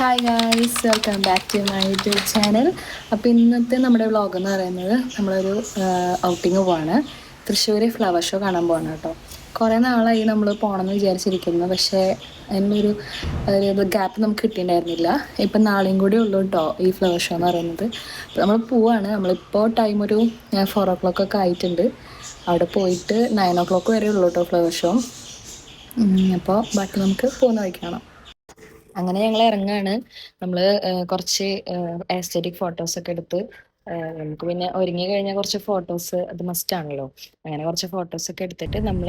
Hi guys welcome back to my YouTube channel അപ്പോൾ ഇന്നത്തെ നമ്മുടെ വ്ളോഗ് എന്ന് പറയുന്നത് നമ്മളൊരു ഔട്ടിങ് പോവാണ്. തൃശ്ശൂർ ഫ്ലവർ ഷോ കാണാൻ പോവാണ് കേട്ടോ. കുറേ നാളായി നമ്മൾ പോകണമെന്ന് വിചാരിച്ചിരിക്കുന്നു. പക്ഷേ അതിനൊരു ഒരു ഗ്യാപ്പ് നമുക്ക് കിട്ടിയിട്ടുണ്ടായിരുന്നില്ല ഇപ്പം നാളെയും കൂടി ഉള്ളൂ കേട്ടോ ഈ ഫ്ലവർ ഷോ എന്ന് പറയുന്നത്. അപ്പോൾ നമ്മൾ പോവാണ്. നമ്മളിപ്പോൾ ടൈം ഒരു ഫോർ ഓ ക്ലോക്ക് ഒക്കെ ആയിട്ടുണ്ട്. അവിടെ പോയിട്ട് നയൻ ഓ ക്ലോക്ക് വരെ ഉള്ളൂ കേട്ടോ ഫ്ലവർ ഷോ അപ്പോൾ ബാക്കി നമുക്ക് പോകുന്ന വഴിക്ക് കാണാം. അങ്ങനെ ഞങ്ങൾ ഇറങ്ങാണ് നമ്മൾ കുറച്ച് എസ്തറ്റിക് ഫോട്ടോസ് ഒക്കെ എടുത്ത് നമുക്ക് പിന്നെ ഒരുങ്ങി കഴിഞ്ഞാൽ കുറച്ച് ഫോട്ടോസ് അത് മസ്റ്റ് ആണല്ലോ. അങ്ങനെ കുറച്ച് ഫോട്ടോസ് ഒക്കെ എടുത്തിട്ട് നമ്മൾ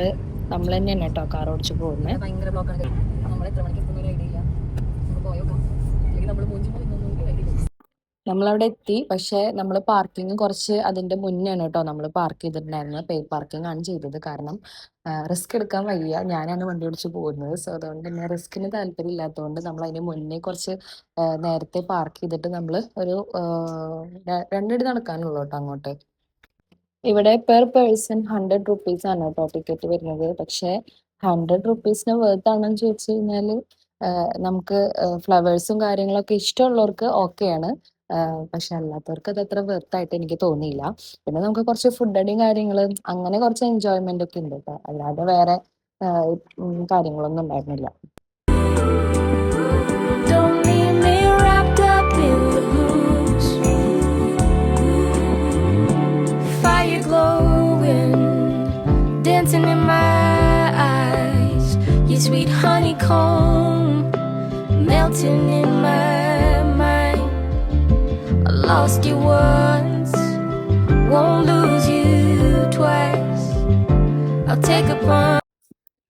നമ്മൾ തന്നെയാണ് കേട്ടോ കാർ ഓടിച്ച് പോകുന്നത് ഭയങ്കര ബ്ലോക്കാണ് നമ്മൾ എത്ര മണിക്ക് നമ്മളവിടെ എത്തി. പക്ഷേ നമ്മൾ പാർക്കിംഗ് കുറച്ച് അതിന്റെ മുന്നെയാണ് കേട്ടോ നമ്മൾ പാർക്ക് ചെയ്തിട്ടുണ്ടായിരുന്നത്. പേ പാർക്കിംഗ് ആണ് ചെയ്തത്. കാരണം റിസ്ക് എടുക്കാൻ വയ്യ. ഞാനാണ് വണ്ടി ഓടിച്ച് പോകുന്നത്. സോ അതുകൊണ്ട് തന്നെ റിസ്കിന് താല്പര്യം ഇല്ലാത്തതുകൊണ്ട് നമ്മൾ അതിന് മുന്നേ കുറച്ച് നേരത്തെ പാർക്ക് ചെയ്തിട്ട് നമ്മൾ ഒരു രണ്ടടി നടക്കാനുള്ളൂ കേട്ടോ അങ്ങോട്ട്. ഇവിടെ പെർ പേഴ്സൺ ഹൺഡ്രഡ് റുപ്പീസ് ആണ് കേട്ടോ ടിക്കറ്റ് വരുന്നത്. പക്ഷേ ഹൺഡ്രഡ് റുപ്പീസിന് വേർത്ത് ആണെന്ന് ചോദിച്ചു കഴിഞ്ഞാൽ നമുക്ക് ഫ്ലവേഴ്സും കാര്യങ്ങളൊക്കെ ഇഷ്ടമുള്ളവർക്ക് ഓക്കെയാണ്. പക്ഷെ അല്ലാത്തവർക്ക് അത് അത്ര വെർത്തായിട്ട് എനിക്ക് തോന്നിയില്ല. പിന്നെ നമുക്ക് കുറച്ച് ഫുഡ് അടിയും കാര്യങ്ങളും അങ്ങനെ കുറച്ച് എൻജോയ്മെന്റ് ഒക്കെ ഉണ്ട്. കേട്ടോ അല്ലാതെ വേറെ കാര്യങ്ങളൊന്നും ഉണ്ടായിരുന്നില്ല. Dancing in my eyes. Your sweet honeycomb melting in my lost you once, won't lose you twice. I'll take a pun.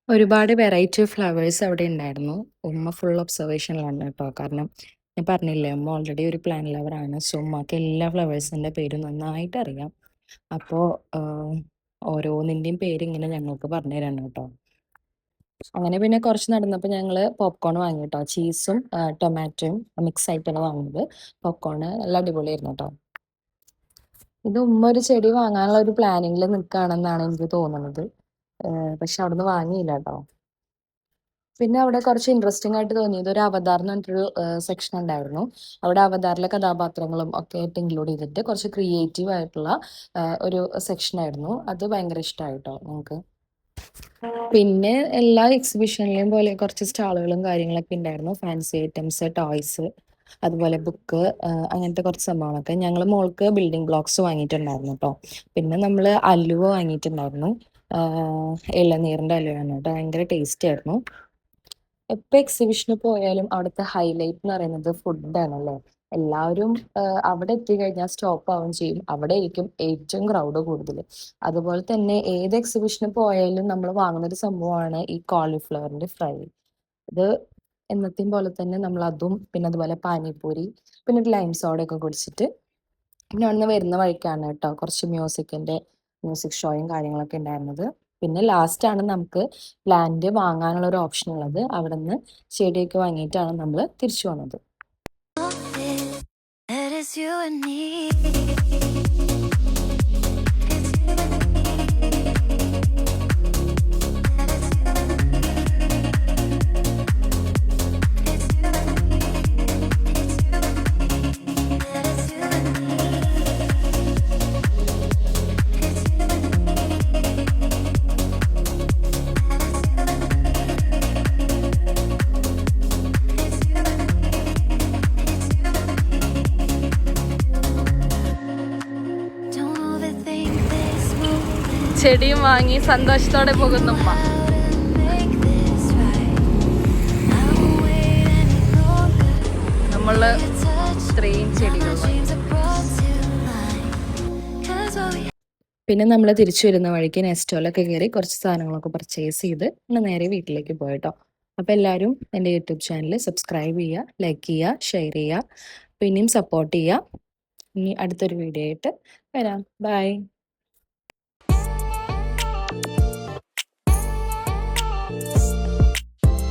ഒരുപാട് വെറൈറ്റി ഓഫ് ഫ്ലവേഴ്സ് അവിടെ ഉണ്ടായിരുന്നു ഉമ്മ ഫുൾ ഒബ്സർവേഷനിലാണ് കേട്ടോ കാരണം ഞാൻ പറഞ്ഞില്ലേ ഉമ്മ ഓൾറെഡി ഒരു പ്ലാൻ ലവറാണ് സോ ഉമ്മക്ക് എല്ലാ ഫ്ലവേഴ്സിന്റെ പേര് നന്നായിട്ട് അറിയാം അപ്പോൾ ഓരോന്നിന്റെയും പേര് ഇങ്ങനെ ഞങ്ങൾക്ക് പറഞ്ഞു തരാണ് കേട്ടോ അങ്ങനെ പിന്നെ കുറച്ച് നടന്നപ്പോൾ ഞങ്ങൾ പോപ്കോൺ വാങ്ങി കേട്ടോ ചീസും ടൊമാറ്റോയും മിക്സ് ആയിട്ടാണ് വാങ്ങുന്നത് പോപ്കോൺ നല്ല അടിപൊളിയായിരുന്നു കേട്ടോ ഇത് ഉമ്മ ഒരു ചെടി വാങ്ങാനുള്ള ഒരു പ്ലാനിങ്ങിൽ നിൽക്കുകയാണെന്നാണ് എനിക്ക് തോന്നുന്നത്. പക്ഷെ അവിടുന്ന് വാങ്ങിയില്ല കേട്ടോ പിന്നെ അവിടെ കുറച്ച് ഇൻട്രസ്റ്റിംഗ് ആയിട്ട് തോന്നിയത് ഒരു അവതാർ എന്ന് പറഞ്ഞിട്ടൊരു സെക്ഷൻ ഉണ്ടായിരുന്നു. അവിടെ അവതാറിലെ കഥാപാത്രങ്ങളും ഒക്കെ ആയിട്ട് ഇൻക്ലൂഡ് ചെയ്തിട്ട് കുറച്ച് ക്രിയേറ്റീവ് ആയിട്ടുള്ള ഒരു സെക്ഷൻ ആയിരുന്നു. അത് ഭയങ്കര ഇഷ്ടമായിട്ടോ നമുക്ക് പിന്നെ എല്ലാ എക്സിബിഷനിലെയും പോലെ കുറച്ച് സ്റ്റാളുകളും കാര്യങ്ങളൊക്കെ ഉണ്ടായിരുന്നു ഫാൻസി ഐറ്റംസ് ടോയ്സ് അതുപോലെ ബുക്ക് അങ്ങനത്തെ കുറച്ച് സംഭവങ്ങളൊക്കെ ഞങ്ങൾ മോൾക്ക് ബിൽഡിംഗ് ബ്ലോക്സ് വാങ്ങിയിട്ടുണ്ടായിരുന്നു കേട്ടോ പിന്നെ നമ്മൾ അലുവ വാങ്ങിയിട്ടുണ്ടായിരുന്നു. ഇളനീറിന്റെ അലുവയാണ് കേട്ടോ ഭയങ്കര ടേസ്റ്റി ആയിരുന്നു. എപ്പോൾ എക്സിബിഷന് പോയാലും അവിടുത്തെ ഹൈലൈറ്റ് എന്ന് പറയുന്നത് ഫുഡാണല്ലേ എല്ലാവരും അവിടെ എത്തിക്കഴിഞ്ഞാൽ സ്റ്റോപ്പ് ആവുകയും ചെയ്യും. അവിടെ ആയിരിക്കും ഏറ്റവും ക്രൗഡ് കൂടുതൽ. അതുപോലെ തന്നെ ഏത് എക്സിബിഷന് പോയാലും നമ്മൾ വാങ്ങുന്ന ഒരു സംഭവമാണ് ഈ കോളിഫ്ലവറിന്റെ ഫ്രൈ ഇത് എന്നത്തെയും പോലെ തന്നെ നമ്മൾ അതും പിന്നെ അതുപോലെ പാനിപ്പൂരി പിന്നെ ഒരു ലൈം ഒക്കെ കുടിച്ചിട്ട് പിന്നെ അവിടുന്ന് വരുന്ന വഴിക്കാണ് കേട്ടോ കുറച്ച് മ്യൂസിക്കിന്റെ മ്യൂസിക് ഷോയും കാര്യങ്ങളൊക്കെ ഉണ്ടായിരുന്നത്. പിന്നെ ലാസ്റ്റ് ആണ് നമുക്ക് പ്ലാന്റ് വാങ്ങാനുള്ള ഒരു ഓപ്ഷൻ ഉള്ളത്. അവിടെ നിന്ന് ചെടിയൊക്കെ വാങ്ങിയിട്ടാണ് നമ്മൾ തിരിച്ചു വന്നത്. You and me. ചെടിയും വാങ്ങി സന്തോഷത്തോടെ പോകുന്നു. നമ്മൾ ഇത്രയും ചെടികൾ പിന്നെ നമ്മൾ തിരിച്ചു വരുന്ന വഴിക്ക് നെസ്റ്റോലൊക്കെ കയറി കുറച്ച് സാധനങ്ങളൊക്കെ പർച്ചേസ് ചെയ്ത് പിന്നെ നേരെ വീട്ടിലേക്ക് പോയിട്ടോ. അപ്പോൾ എല്ലാവരും എന്റെ യൂട്യൂബ് ചാനൽ സബ്സ്ക്രൈബ് ചെയ്യുക ലൈക്ക് ചെയ്യുക ഷെയർ ചെയ്യുക പിന്നെയും സപ്പോർട്ട് ചെയ്യുക. ഇനി അടുത്തൊരു വീഡിയോ ആയിട്ട് വരാം. ബൈ